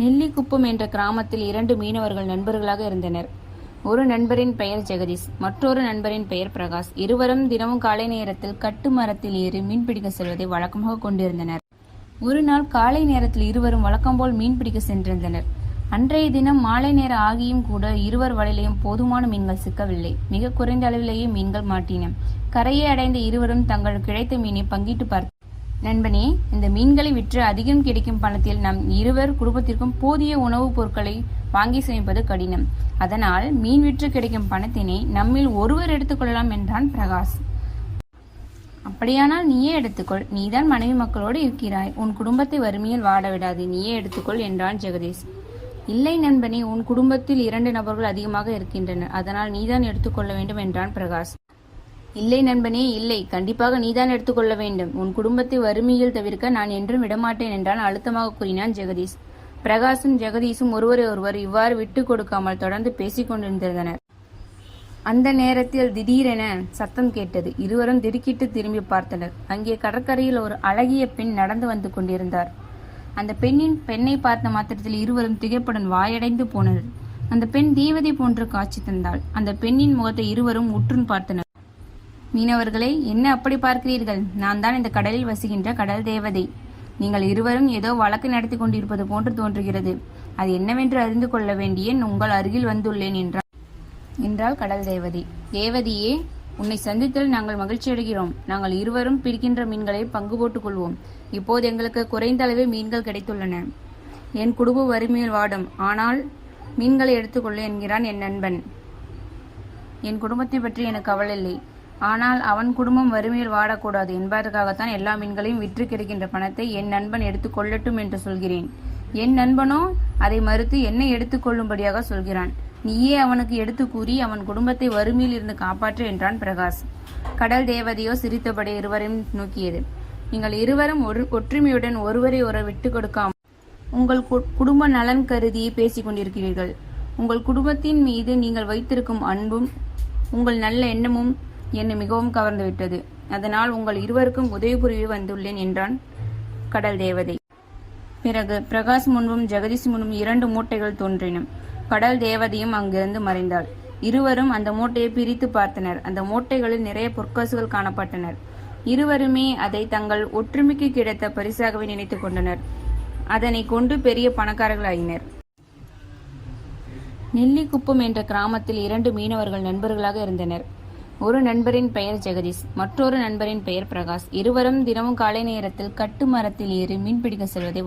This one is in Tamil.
நெல்லிக்குப்பம் என்ற கிராமத்தில் இரண்டு மீனவர்கள் நண்பர்களாக இருந்தனர். ஒரு நண்பரின் பெயர் ஜெகதீஷ் மற்றொரு நண்பரின் பெயர் பிரகாஷ். இருவரும் தினமும் காலை நேரத்தில் கட்டு மரத்தில் ஏறி மீன்பிடிக்க செல்வதை வழக்கமாக கொண்டிருந்தனர். ஒரு நாள் காலை நேரத்தில் இருவரும் வழக்கம்போல் மீன்பிடிக்க சென்றிருந்தனர். அன்றைய தினம் மாலை நேரம் ஆகியும் கூட இருவர் வலையிலையும் போதுமான மீன்கள் சிக்கவில்லை. மிக குறைந்த அளவிலேயே மீன்கள் மாட்டின. கரையை அடைந்த இருவரும் தங்கள் கிடைத்த மீனை பங்கிட்டு பார்த்து நண்பனே இந்த மீன்களை விற்று அதிகம் கிடைக்கும் பணத்தில் நம் இருவர் குடும்பத்திற்கும் போதிய உணவுப் பொருட்களை வாங்கி சேமிப்பது கடினம். அதனால் மீன் விற்று கிடைக்கும் பணத்தினை நம்மில் ஒருவர் எடுத்துக்கொள்ளலாம் என்றான் பிரகாஷ். அப்படியானால் நீயே எடுத்துக்கொள். நீதான் மனைவி மக்களோடு இருக்கிறாய். உன் குடும்பத்தை வறுமையில் வாட விடாது. நீயே எடுத்துக்கொள் என்றான் ஜெகதீஷ். இல்லை நண்பனே உன் குடும்பத்தில் இரண்டு நபர்கள் அதிகமாக இருக்கின்றனர். அதனால் நீதான் எடுத்துக்கொள்ள வேண்டும் என்றான் பிரகாஷ். இல்லை நண்பனே இல்லை. கண்டிப்பாக நீதான் எடுத்துக்கொள்ள வேண்டும். உன் குடும்பத்தை வறுமையில் தவிர்க்க நான் என்றும் விடமாட்டேன் என்றான் அழுத்தமாக கூறினான் ஜெகதீஷ். பிரகாஷும் ஜெகதீஷும் ஒருவரை ஒருவர் இவ்வாறு விட்டுக் கொடுக்காமல் தொடர்ந்து பேசிக் கொண்டிருந்தனர். அந்த நேரத்தில் திடீரென சத்தம் கேட்டது. இருவரும் திடுக்கிட்டு திரும்பி பார்த்தனர். அங்கே கடற்கரையில் ஒரு அழகிய பெண் நடந்து வந்து கொண்டிருந்தார். அந்த பெண்ணின் பெண்ணை பார்த்த மாத்திரத்தில் இருவரும் திகைப்புடன் வாயடைந்து போனது அந்த பெண் தேவதை போன்ற காட்சி தந்தாள். அந்த பெண்ணின் முகத்தை இருவரும் உற்றுன் பார்த்தனர். மீனவர்களே என்ன அப்படி பார்க்கிறீர்கள்? நான் தான் இந்த கடலில் வசிக்கின்ற கடல் தேவதை. நீங்கள் இருவரும் ஏதோ வழக்கு நடத்தி கொண்டிருப்பது போன்று தோன்றுகிறது. அது என்னவென்று அறிந்து கொள்ள வேண்டிய உங்கள் அருகில் வந்துள்ளேன் என்றார் என்றாள் கடல் தேவதை. தேவதையே உன்னை சந்தித்தல் நாங்கள் மகிழ்ச்சி அடைகிறோம். நாங்கள் இருவரும் பிடிக்கின்ற மீன்களை பங்கு போட்டுக் கொள்வோம். இப்போது எங்களுக்கு குறைந்த அளவே மீன்கள் கிடைத்துள்ளன. என் குடும்ப வறுமையில் வாடும். ஆனால் மீன்களை எடுத்துக்கொள்ளு என்கிறான் என் நண்பன். என் குடும்பத்தை பற்றி எனக்கு கவலை இல்லை. ஆனால் அவன் குடும்பம் வறுமையில் வாடக்கூடாது என்பதற்காகத்தான் எல்லா மீன்களையும் விற்று கிடைக்கின்ற பணத்தை என் நண்பன் எடுத்துக் கொள்ளட்டும் என்று சொல்கிறேன். என் நண்பனோ அதை மறுத்து என்னை எடுத்துக்கொள்ளும்படியாக சொல்கிறான். நீயே அவனுக்கு எடுத்து கூறி அவன் குடும்பத்தை வறுமையில் இருந்து காப்பாற்று என்றான் பிரகாஷ். கடல் தேவதையோ சிரித்தபடி இருவரையும் நோக்கியது. நீங்கள் இருவரும் ஒரு ஒற்றுமையுடன் ஒருவரை ஒருவர் விட்டு கொடுக்காம உங்கள் கு- குடும்ப நலன் கருதி பேசிக் கொண்டிருக்கிறீர்கள். உங்கள் குடும்பத்தின் மீது நீங்கள் வைத்திருக்கும் அன்பும் உங்கள் நல்ல எண்ணமும் என்னை மிகவும் கவர்ந்துவிட்டது அதனால் உங்கள் இருவருக்கும் உதவி புரிவி வந்துள்ளேன் என்றான் கடல் தேவதை. பிறகு பிரகாஷ் முன்பும் ஜெகதீஷ் முன்பும் இரண்டு மூட்டைகள் தோன்றின. கடல் தேவதையும் அங்கிருந்து மறைந்தாள். இருவரும் அந்த மூட்டையை பிரித்து பார்த்தனர். அந்த மூட்டைகளில் நிறைய பொற்காசுகள் காணப்பட்டனர். இருவருமே அதை தங்கள் ஒற்றுமைக்கு கிடைத்த பரிசாகவே நினைத்துக் கொண்டனர். அதனை கொண்டு பெரிய பணக்காரர்களாயினர். நெல்லிக்குப்பம் என்ற கிராமத்தில் இரண்டு மீனவர்கள் நண்பர்களாக இருந்தனர். ஒரு நண்பரின் பெயர் ஜெகதீஷ் மற்றொரு நண்பரின் பெயர் பிரகாஷ். இருவரும் தினமும் காலை நேரத்தில் கட்டு மரத்தில் ஏறி மீன்பிடிக்க செல்வதை